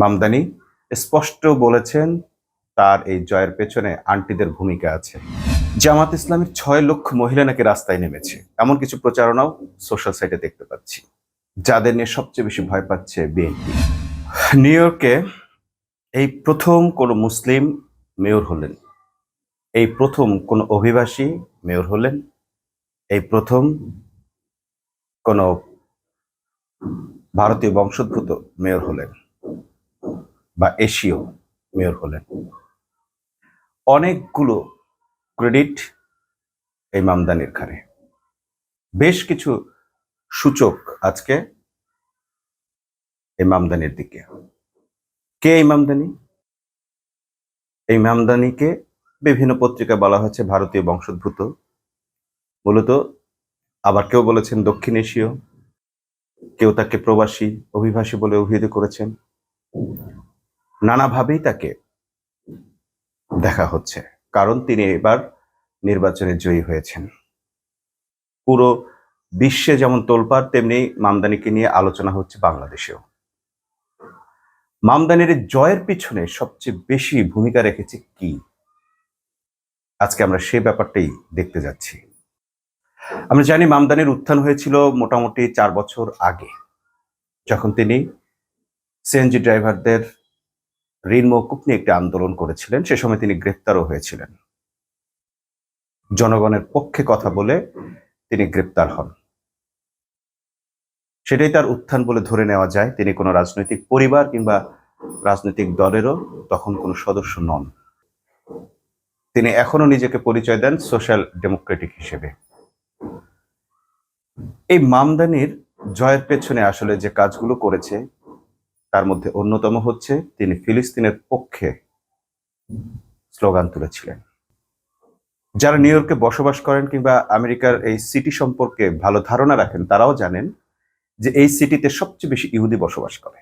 মামদানি স্পষ্ট বলেছেন, তার এই জয়ের পেছনে আন্টিদের ভূমিকা আছে। জামাত ইসলামের ছয় লক্ষ মহিলা নাকি রাস্তায় নেমেছে। এমন কিছু প্রচারণাও সোশ্যাল সাইটে দেখতে পাচ্ছি। যাদের নিয়ে সবচেয়ে বেশি ভয় পাচ্ছে বিএনপি। নিউ ইয়র্কে এই প্রথম কোনো মুসলিম মেয়র হলেন। এই প্রথম কোনো অভিবাসী মেয়র হলেন। এই প্রথম কোনো ভারতীয় বংশোদ্ভূত মেয়র হলেন। বা এশীয় মেয়র হলেন। অনেকগুলো ক্রেডিট এই মামদানির ঘাড়ে। বেশ কিছু সূচক আজকে এই মামদানির দিকে। কে এই মামদানি? এই মামদানিকে বিভিন্ন পত্রিকায় বলা হয়েছে ভারতীয় বংশোদ্ভূত। মূলত আবার কেউ বলেছেন দক্ষিণ এশীয়। কেউ তাকে প্রবাসী, অভিবাসী বলে অভিহিত করেছেন। নানাভাবেই তাকে দেখা হচ্ছে, কারণ তিনি এবার নির্বাচনে জয়ী হয়েছেন। পুরো বিশ্বে যেমন তোলপাড়, তেমনি মামদানিকে নিয়ে আলোচনা হচ্ছে বাংলাদেশেও। মামদানির জয়ের পিছনে সবচেয়ে বেশি ভূমিকা রেখেছে কি? আজকে আমরা সে ব্যাপারটাই দেখতে যাচ্ছি। আমরা জানি মামদানির উত্থান হয়েছিল মোটামুটি চার বছর আগে, যখন তিনি সিএনজি ড্রাইভারদের ঋণ মৌকুফ নিয়ে একটি আন্দোলন করেছিলেন। সে সময় তিনি গ্রেপ্তারও হয়েছিলেন। জনগণের পক্ষে কথা বলে তিনি গ্রেপ্তার হন। সেটাই তার উত্থান বলে ধরে নেওয়া যায়। তিনি কোনো রাজনৈতিক পরিবার কিংবা রাজনৈতিক দলেরও তখন কোনো সদস্য নন। তিনি এখনও নিজেকে পরিচয় দেন সোশ্যাল ডেমোক্রেটিক হিসেবে। এই মামদানির জয়ের পেছনে আসলে যে কাজগুলো করেছে তার মধ্যে অন্যতম হচ্ছে তিনি ফিলিস্তিনের পক্ষে স্লোগান তুলেছিলেন। যারা নিউ ইয়র্কে বসবাস করেন কিংবা আমেরিকার এই সিটি সম্পর্কে ভালো ধারণা রাখেন, তারাও জানেন যে এই সিটিতে সবচেয়ে বেশি ইহুদি বসবাস করে।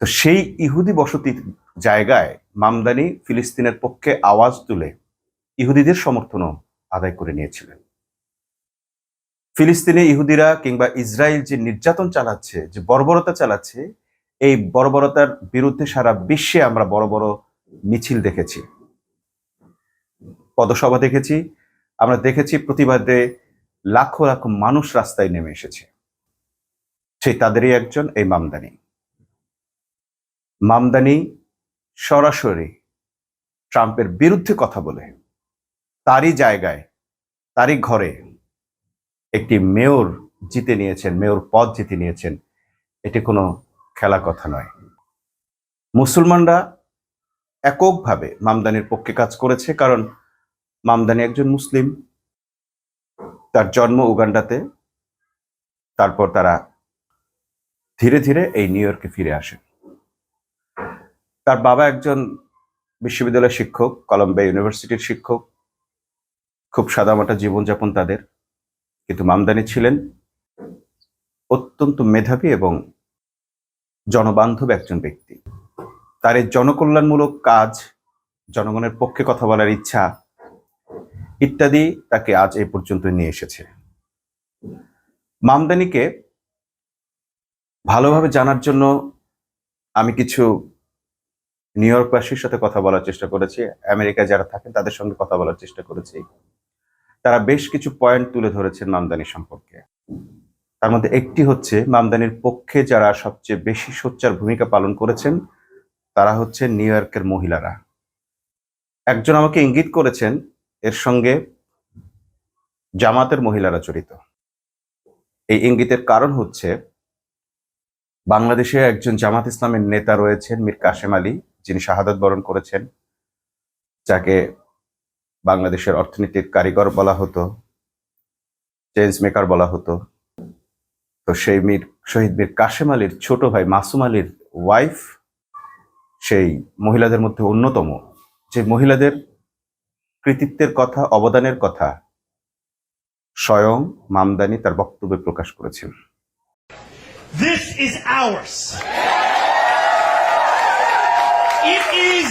তো সেই ইহুদি বসতির জায়গায় মামদানি ফিলিস্তিনের পক্ষে আওয়াজ তুলে ইহুদিদের সমর্থনও আদায় করে নিয়েছিলেন। ফিলিস্তিনে ইহুদিরা কিংবা ইসরায়েল যে নির্যাতন চালাচ্ছে, যে বর্বরতা চালাচ্ছে এই বর্বরতার বিরুদ্ধে সারা বিশ্বে আমরা বড় বড় মিছিল দেখেছি। পদসভা দেখেছি। আমরা দেখেছি প্রতিবাদে লাখো লাখো মানুষ রাস্তায় নেমে এসেছে। সেই তাদেরই একজন, এই মামদানি। মামদানি সরাসরি ট্রাম্পের বিরুদ্ধে কথা বলে। তারই জায়গায়, তারই ঘরে একটি মেয়র জিতে নিয়েছেন, মেয়র পদ জিতে নিয়েছেন। এটি কোনো খেলা কথা নয়। মুসলমানরা এককভাবে মামদানির পক্ষে কাজ করেছে কারণ মামদানি একজন মুসলিম। তার জন্ম উগান্ডাতে, তারপর তারা ধীরে ধীরে এই নিউ ইয়র্কে ফিরে আসেন তার বাবা একজন বিশ্ববিদ্যালয়ের শিক্ষক, কলম্বিয়া ইউনিভার্সিটির শিক্ষক। খুব সাদামাটা জীবনযাপন তাদের। কিন্তু মামদানি ছিলেন অত্যন্ত মেধাবী এবং জনবান্ধব একজন ব্যক্তি। তার এই জনকল্যাণমূলক কাজ, জনগণের পক্ষে কথা বলার ইচ্ছা ইত্যাদি তাকে আজ এ পর্যন্ত নিয়ে এসেছে। মামদানিকে ভালোভাবে জানার জন্য আমি কিছু নিউ ইয়র্কবাসীর সাথে কথা বলার চেষ্টা করেছি, আমেরিকায় যারা থাকেন তাদের সঙ্গে কথা বলার চেষ্টা করেছি। তারা বেশ কিছু পয়েন্ট তুলে ধরেছেন মামদানি সম্পর্কে। তার মধ্যে একটি হচ্ছে মামদানির পক্ষে যারা সবচেয়ে বেশি সোচ্চার ভূমিকা পালন করেছেন, তারা হচ্ছে নিউ ইয়র্কের মহিলারা। একজন আমাকে ইঙ্গিত করেছেন, এর সঙ্গে জামাতের মহিলারা জড়িত। এই ইঙ্গিতের কারণ হচ্ছে, বাংলাদেশে একজন জামাত ইসলামের নেতা রয়েছেন মীর কাশেম আলী, যিনি শাহাদত বরণ করেছেন, যাকে বাংলাদেশের অর্থনীতির কারিগর বলা হতো চেঞ্জ মেকার বলা হতো। তো সেই মীর, শহীদ মীর কাশেম আলীর ছোট ভাই মাসুম আলীর ওয়াইফ সেই মহিলাদের মধ্যে অন্যতম। যে মহিলাদের কৃতিত্বের কথা, অবদানের কথা স্বয়ং মামদানি তার বক্তব্যে প্রকাশ করেছেন। This is ours. It is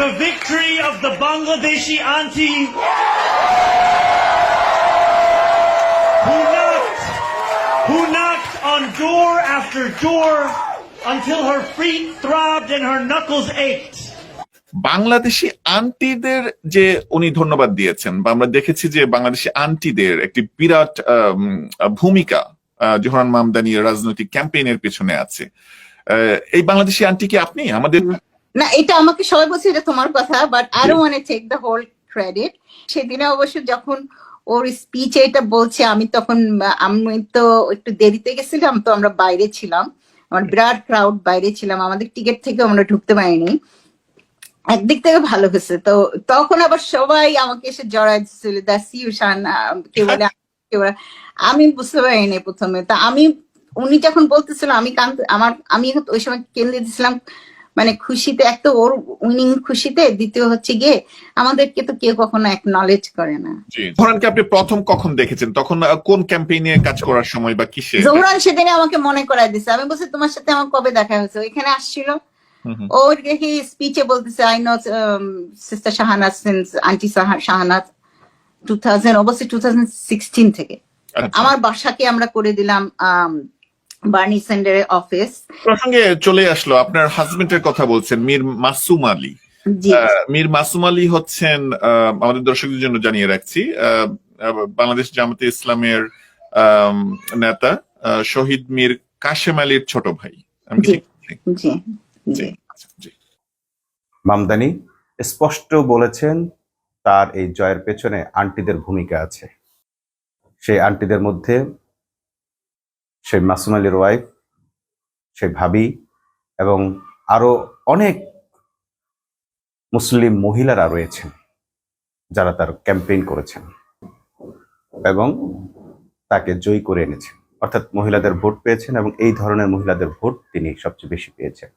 the victory of the Bangladeshi auntie. Door after door until her feet throbbed and her knuckles ached. Bangladeshi আন্টিদের যে উনি ধন্যবাদ দিয়েছেন বা আমরা দেখেছি যে বাংলাদেশি আন্টিদের একটি বিরাট ভূমিকা জোহরান মামদানি রাজনৈতিক ক্যাম্পেইনের পেছনে আছে। আহ, এই বাংলাদেশি আন্টি কি আপনি? আমাদের না এটা আমাকে সবাই বলছে এটা তোমার কথা but I don't want take the whole credit সেদিনে অবশ্য যখন ওর স্পিচে এটা বলছে আমি তখন আমি তো একটু দেরিতে গেছিলাম তো আমরা বাইরে ছিলাম। আমার বিরাট ক্রাউড বাইরে ছিলাম আমাদের টিকিট থেকে আমরা ঢুকতে পারিনি। একদিক থেকে ভালো হয়েছে। তো তখন আবার সবাই আমাকে এসে জড়াই দিচ্ছিল দ্যাটস ইউ শান কে বলে কে বলে? আমি বুঝতে পারিনি প্রথমে। তা আমি উনি যখন বলতেছিল আমি কান আমার আমি ওই সময় কেন্দ্রে দিয়েছিলাম মানে খুশিতে এক তো ওর উইনিং খুশিতে দ্বিতীয় হচ্ছে গিয়ে আমাদেরকে তো কেউ কখনো একনলেজ করে না। জোহরানকে আপনি প্রথম কখন দেখেছেন? তখন কোন ক্যাম্পেইনে কাজ করার সময় বা কিসে? জোহরান সেদিনে আমাকে মনে করাই দিছে। আমি বলছি তোমার সাথে আমার কবে দেখা হয়েছে? ওইখানে আসছিল। ওর দেখি স্পিচে বলতেছে I know sister Shahanaz since auntie Shahanaz two thousand অবশ্যই টু থাউজেন্ড সিক্সটিন থেকে। আচ্ছা। আমার বাসাকে আমরা করে দিলাম বার্নি সেন্টারের অফিস। প্রসঙ্গে চলে আসলো আপনার হাজবেন্ডের কথা বলছেন মীর মাসুম আলী। আহ, মীর মাসুম আলী হচ্ছেন আহ, আমাদের দর্শকদের জন্য জানিয়ে রাখছি বাংলাদেশ জামাতে ইসলামের নেতা আহ, শহীদ মীর কাশেম আলীর ছোট ভাই। আমি আচ্ছা, জি। মামদানি স্পষ্ট বলেছেন তার এই জয়ের পেছনে আন্টিদের ভূমিকা আছে। সেই আন্টিদের মধ্যে সেই মাসুম আলীর ওয়াইফ সেই ভাবি এবং আরও অনেক মুসলিম মহিলারা রয়েছেন যারা তার ক্যাম্পেইন করেছেন এবং তাকে জয়ী করে এনেছেন। অর্থাৎ মহিলাদের ভোট পেয়েছেন এবং এই ধরনের মহিলাদের ভোট তিনি সবচেয়ে বেশি পেয়েছেন।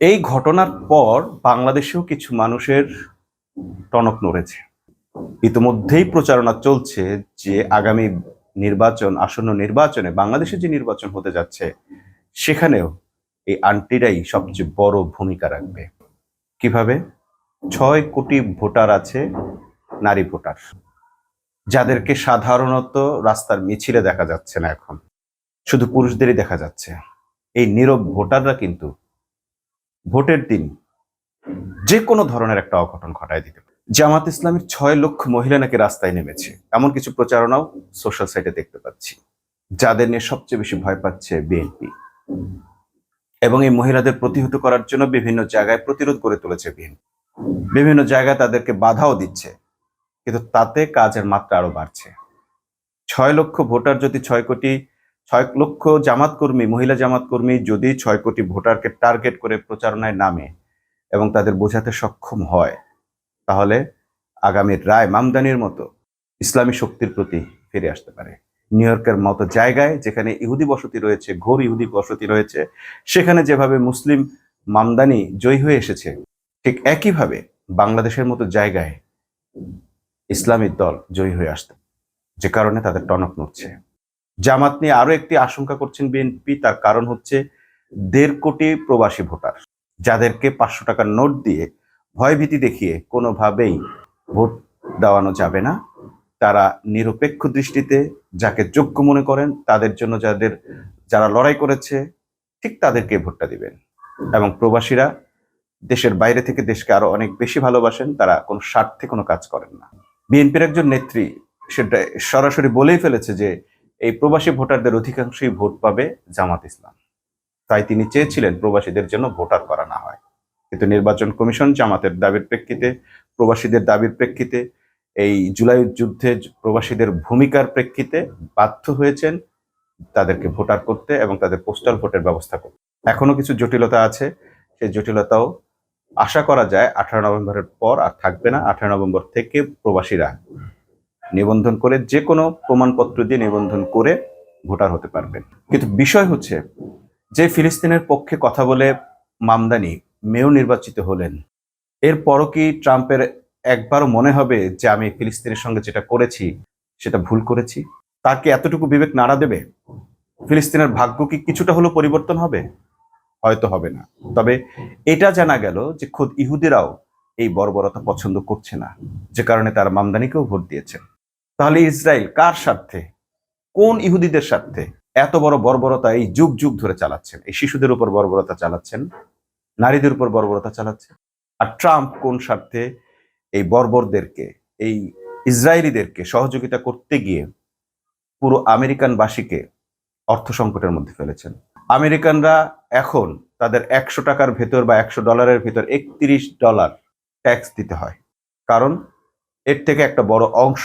এই ঘটনার পর বাংলাদেশেও কিছু মানুষের টনক নড়েছে। ইতিমধ্যেই প্রচারণা চলছে যে আগামী নির্বাচন, আসন্ন নির্বাচনে, বাংলাদেশে যে নির্বাচন হতে যাচ্ছে, সেখানেও এই আন্টিরাই সবচেয়ে বড় ভূমিকা রাখবে। কীভাবে? ছয় কোটি ভোটার আছে নারী ভোটার। যাদেরকে সাধারণত রাস্তার মিছিলে দেখা যাচ্ছে না এখন, শুধু পুরুষদেরই দেখা যাচ্ছে। এই নীরব ভোটাররা কিন্তু ভোটের দিন যে কোনো ধরনের একটা অঘটন ঘটায় দিতে পারে। জামাত ইসলামের ছয় লক্ষ মহিলা নাকি রাস্তায় নেমেছে। এমন কিছু প্রচারণাও সোশ্যাল সাইটে দেখতে পাচ্ছি। যাদের নিয়ে সবচেয়ে বেশি ভয় পাচ্ছে বিএনপি। এবং এই মহিলাদের প্রতিহত করার জন্য বিভিন্ন জায়গায় প্রতিরোধ গড়ে তুলেছে বিএনপি। বিভিন্ন জায়গায় তাদেরকে বাধাও দিচ্ছে। কিন্তু তাতে কাজের মাত্রা আরও বাড়ছে। ছয় লক্ষ ভোটার যদি ছয় কোটি, ছয় লক্ষ জামাত কর্মী, মহিলা জামাত কর্মী যদি ছয় কোটি ভোটারকে টার্গেট করে প্রচারণায় নামে এবং তাদের বোঝাতে সক্ষম হয় তাহলে আগামীর রায় মামদানির মতো ইসলামী শক্তির প্রতি ফিরে আসতে পারে। নিউ ইয়র্কের মতো জায়গায় যেখানে ইহুদি বসতি রয়েছে, ঘোর ইহুদি বসতি রয়েছে, সেখানে যেভাবে মুসলিম মামদানি জয়ী হয়ে এসেছে, ঠিক একইভাবে বাংলাদেশের মতো জায়গায় ইসলামী দল জয়ী হয়ে আসতে, যে কারণে তাদের টনক নড়ছে। জামাত নিয়ে আরও একটি আশঙ্কা করছেন বিএনপি, তার কারণ হচ্ছে দেড় কোটি প্রবাসী ভোটার, যাদেরকে পাঁচশো টাকার নোট দিয়ে ভয়ভীতি দেখিয়ে কোনোভাবেই ভোট দেওয়ানো যাবে না। তারা নিরপেক্ষ দৃষ্টিতে যাকে যোগ্য মনে করেন, তাদের জন্য যাদের, যারা লড়াই করেছে, ঠিক তাদেরকে ভোটটা দিবেন। এবং প্রবাসীরা দেশের বাইরে থেকে দেশকে আরও অনেক বেশি ভালোবাসেন, তারা কোনো স্বার্থে কোনো কাজ করেন না। বিএনপির একজন নেত্রী সেটা সরাসরি বলেই ফেলেছে যে, এই প্রবাসী ভোটারদের অধিকাংশই ভোট পাবে জামাত ইসলাম। তাই তিনি চেয়েছিলেন প্রবাসীদের জন্য ভোটার করা না হয়। কিন্তু নির্বাচন কমিশন জামাতের দাবির প্রেক্ষিতে, প্রবাসীদের দাবির প্রেক্ষিতে, এই জুলাই যুদ্ধে প্রবাসীদের ভূমিকার প্রেক্ষিতে বাধ্য হয়েছেন তাদেরকে ভোটার করতে এবং তাদের পোস্টাল ভোটের ব্যবস্থা করতে। এখনও কিছু জটিলতা আছে, সেই জটিলতাও আশা করা যায় আঠারো নভেম্বরের পর আর থাকবে না। আঠারো নভেম্বর থেকে প্রবাসীরা নিবন্ধন করে যে কোনো প্রমাণপত্র দিয়ে নিবন্ধন করে ভোটার হতে পারবেন। কিন্তু বিষয় হচ্ছে, যে ফিলিস্তিনের পক্ষে কথা বলে মামদানি মেয়র নির্বাচিত হলেন। এরপরও কি ট্রাম্পের একবারও মনে হবে যে আমি ফিলিস্তিনের সঙ্গে যেটা করেছি, সেটা ভুল করেছি? তার কি এতটুকু বিবেক নাড়া দেবে? ফিলিস্তিনের ভাগ্য কি কিছুটা হলেও পরিবর্তন হবে? হয়তো হবে না। তবে এটা জানা গেল যে খোদ ইহুদিরাও এই বর্বরতা পছন্দ করছে না, যে কারণে তারা মামদানিকেও ভোট দিয়েছেন তাহলে ইসরায়েল কার স্বার্থে? কোন ইহুদিদের স্বার্থে? এত বড় বর্বরতা এই যুগ যুগ ধরে চালাচ্ছেন। এই শিশুদের উপর বর্বরতা চালাচ্ছেন নারীদের উপর বর্বরতা চালাচ্ছে। আর ট্রাম্প কোন স্বার্থে এই বর্বরদেরকে, এই ইসরায়েলিদেরকে সহযোগিতা করতে গিয়ে পুরো আমেরিকানবাসীকে অর্থ সংকটের মধ্যে ফেলেছেন? আমেরিকানরা এখন তাদের একশো টাকার ভেতর বা একশো ডলারের ভেতর একত্রিশ ডলার ট্যাক্স দিতে হয়। কারণ এর থেকে একটা বড় অংশ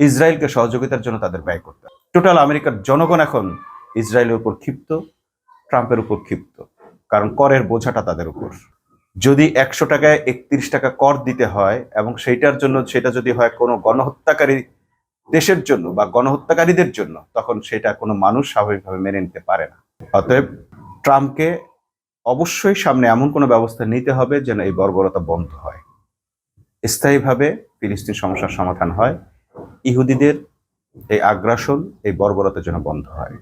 ইসরায়েলকে সহযোগিতার জন্য তাদের ব্যয় করতে টোটাল আমেরিকার জনগণ এখন ইসরায়েলের উপর ক্ষিপ্ত, ট্রাম্পের উপর ক্ষিপ্ত। কারণ করের বোঝাটা তাদের উপর। যদি একশো টাকায় একত্রিশ টাকা কর দিতে হয় এবং সেইটার জন্য, সেটা যদি হয় কোনো গণহত্যাকারী দেশের জন্য বা গণহত্যাকারীদের জন্য, তখন সেটা কোনো মানুষ স্বাভাবিকভাবে মেনে নিতে পারে না। অতএব ট্রাম্পকে অবশ্যই সামনে এমন কোনো ব্যবস্থা নিতে হবে যেন এই বর্বরতা বন্ধ হয়। স্থায়ীভাবে ফিলিস্তিন সমস্যার সমাধান হয়। ইহুদিদের এই আগ্রাসন, এই বর্বরতা যেন বন্ধ হয়।